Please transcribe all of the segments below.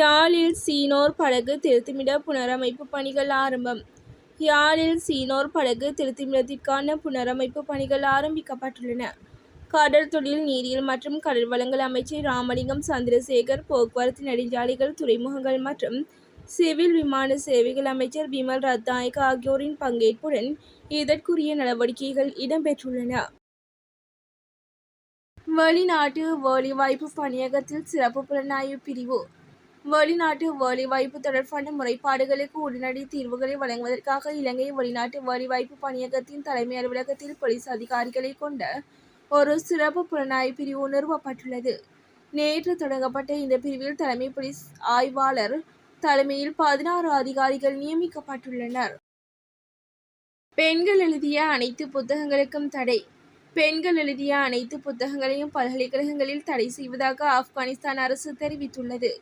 யாழில் சீனோர் படகு திருத்துமிட புனரமைப்பு பணிகள் ஆரம்பம். யாழில் சீனோர் படகு திருத்துமிடத்திற்கான புனரமைப்பு பணிகள் ஆரம்பிக்கப்பட்டுள்ளன. கடல் தொழில் நீரியல் மற்றும் கடல் வளங்கள் அமைச்சர் ராமலிங்கம் சந்திரசேகர் போக்குவரத்து நெடுஞ்சாலைகள் துறைமுகங்கள் மற்றும் சிவில் விமான சேவைகள் அமைச்சர் விமல் ரத்நாயக் ஆகியோரின் பங்கேற்புடன் இதற்குரிய நடவடிக்கைகள் இடம்பெற்றுள்ளன. வெளிநாட்டு வேலைவாய்ப்பு பணியகத்தில் சிறப்பு புலனாய்வு பிரிவு வெளிநாட்டு வேலைவாய்ப்பு தொடர்பான முறைப்பாடுகளுக்கு உடனடி தீர்வுகளை வழங்குவதற்காக இலங்கை வெளிநாட்டு வேலைவாய்ப்பு பணியகத்தின் தலைமை அலுவலகத்தில் போலீஸ் அதிகாரிகளை கொண்ட ஒரு சிறப்பு புலனாய்வு பிரிவு நிறுவப்பட்டுள்ளது. நேற்று தொடங்கப்பட்ட இந்த பிரிவில் தலைமை போலீஸ் ஆய்வாளர் தலைமையில் பதினாறு அதிகாரிகள் நியமிக்கப்பட்டுள்ளனர். பெண்கள் எழுதிய அனைத்து புத்தகங்களுக்கும் தடை. பெண்கள் எழுதிய அனைத்து புத்தகங்களையும் பல்கலைக்கழகங்களில் தடை செய்வதாக ஆப்கானிஸ்தான் அரசு தெரிவித்துள்ளது.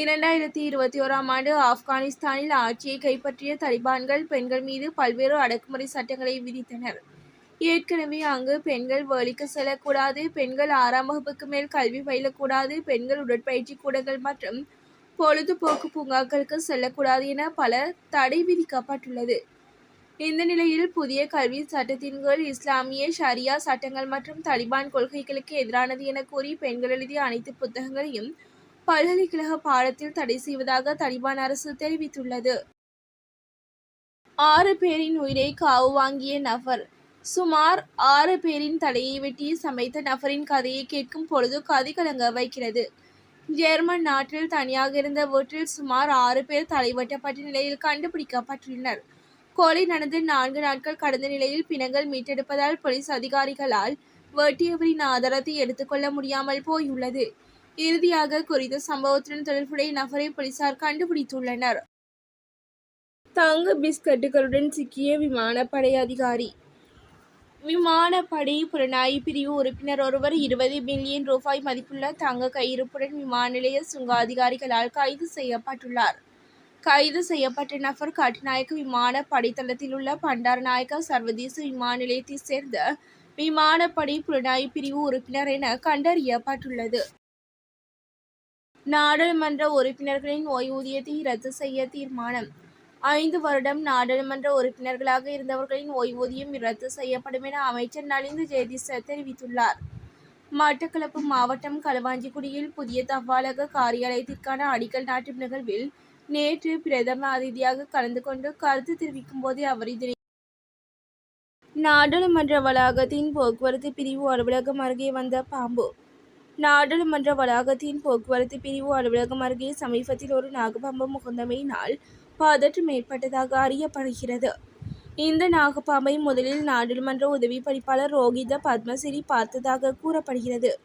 இரண்டாயிரத்தி இருபத்தி ஓராம் ஆண்டு ஆப்கானிஸ்தானில் ஆட்சியை கைப்பற்றிய தலிபான்கள் பெண்கள் மீது பல்வேறு அடக்குமுறை சட்டங்களை விதித்தனர். ஏற்கனவே அங்கு பெண்கள் வேலைக்கு செல்லக்கூடாது பெண்கள் ஆறாம் வகுப்புக்கு மேல் கல்வி பயிலக்கூடாது பெண்கள் உடற்பயிற்சி கூடங்கள் மற்றும் பொழுதுபோக்கு பூங்காக்களுக்கு செல்லக்கூடாது என பல தடை விதிக்கப்பட்டுள்ளது. இந்த நிலையில் புதிய கல்வி சட்டத்தின் கீழ் இஸ்லாமிய ஷரியா சட்டங்கள் மற்றும் தலிபான் கொள்கைகளுக்கு எதிரானது என கூறி பெண்கள் எழுதிய அனைத்து புத்தகங்களையும் பல்கலைக்கழக பாடத்தில் தடை செய்வதாக தலிபான் அரசு தெரிவித்துள்ளது. ஆறு பேரின் உயிரை காவு வாங்கிய நபர். சுமார் ஆறு பேரின் தலையை வெட்டி சமைத்த நபரின் கதையை கேட்கும் பொழுது கதை கலங்க வைக்கிறது. ஜெர்மன் நாட்டில் தனியாக இருந்த வீட்டில் சுமார் ஆறு பேர் தலைவட்டப்பட்ட நிலையில் கண்டுபிடிக்கப்பட்டுள்ளனர். கொலை நடந்து நான்கு நாட்கள் கடந்த நிலையில் பிணங்கள் மீட்டெடுப்பதால் போலீஸ் அதிகாரிகளால் வெட்டியவரின் ஆதாரத்தை எடுத்துக்கொள்ள முடியாமல் போயுள்ளது. இறுதியாக குறித்த சம்பவத்துடன் தொடர்புடைய நபரை போலீசார் கண்டுபிடித்துள்ளனர். தங்க பிஸ்கட்டுகளுடன் சிக்கிய விமானப்படை அதிகாரி. விமானப்படை புலனாய்வு பிரிவு உறுப்பினர் ஒருவர் இருபது மில்லியன் ரூபாய் மதிப்புள்ள தங்க கையிருப்புடன் விமான நிலைய சுங்க அதிகாரிகளால் கைது செய்யப்பட்டுள்ளார். கைது செய்யப்பட்ட நபர் கட்டுநாயக்க விமான படைத்தளத்தில் உள்ள பண்டாரநாயக்க சர்வதேச விமான நிலையத்தைச் சேர்ந்த விமானப்படை புலனாய்வு பிரிவு உறுப்பினர் என கண்டறியப்பட்டுள்ளது. நாடாளுமன்ற உறுப்பினர்களின் ஓய்வூதியத்தை ரத்து செய்ய தீர்மானம். ஐந்து வருடம் நாடாளுமன்ற உறுப்பினர்களாக இருந்தவர்களின் ஓய்வூதியம் ரத்து செய்யப்படும் என அமைச்சர் நலிந்த ஜெயதிச தெரிவித்துள்ளார். மட்டக்களப்பு மாவட்டம் களுவாஞ்சிக்குடியில் புதிய தபாலக காரியாலயத்திற்கான அடிக்கல் நாட்டும் நிகழ்வில் நேற்று பிரதம அதிதியாக கலந்து கொண்டு கருத்து தெரிவிக்கும் போதே அவர் இதனை நாடாளுமன்ற வளாகத்தின் போக்குவரத்து பிரிவு அலுவலகம் அருகே வந்த பாம்பு நாடாளுமன்ற வளாகத்தின் போக்குவரத்து பிரிவு அலுவலகம் அருகே சமீபத்தில் ஒரு நாகபாம்பு முகந்தமையினால் பதற்றம் ஏற்பட்டதாக அறியப்படுகிறது. இந்த நாகப்பாம்பை முதலில் நாடாளுமன்ற உதவி பணிப்பாளர் ரோகித பத்மசிறி பார்த்ததாக கூறப்படுகிறது.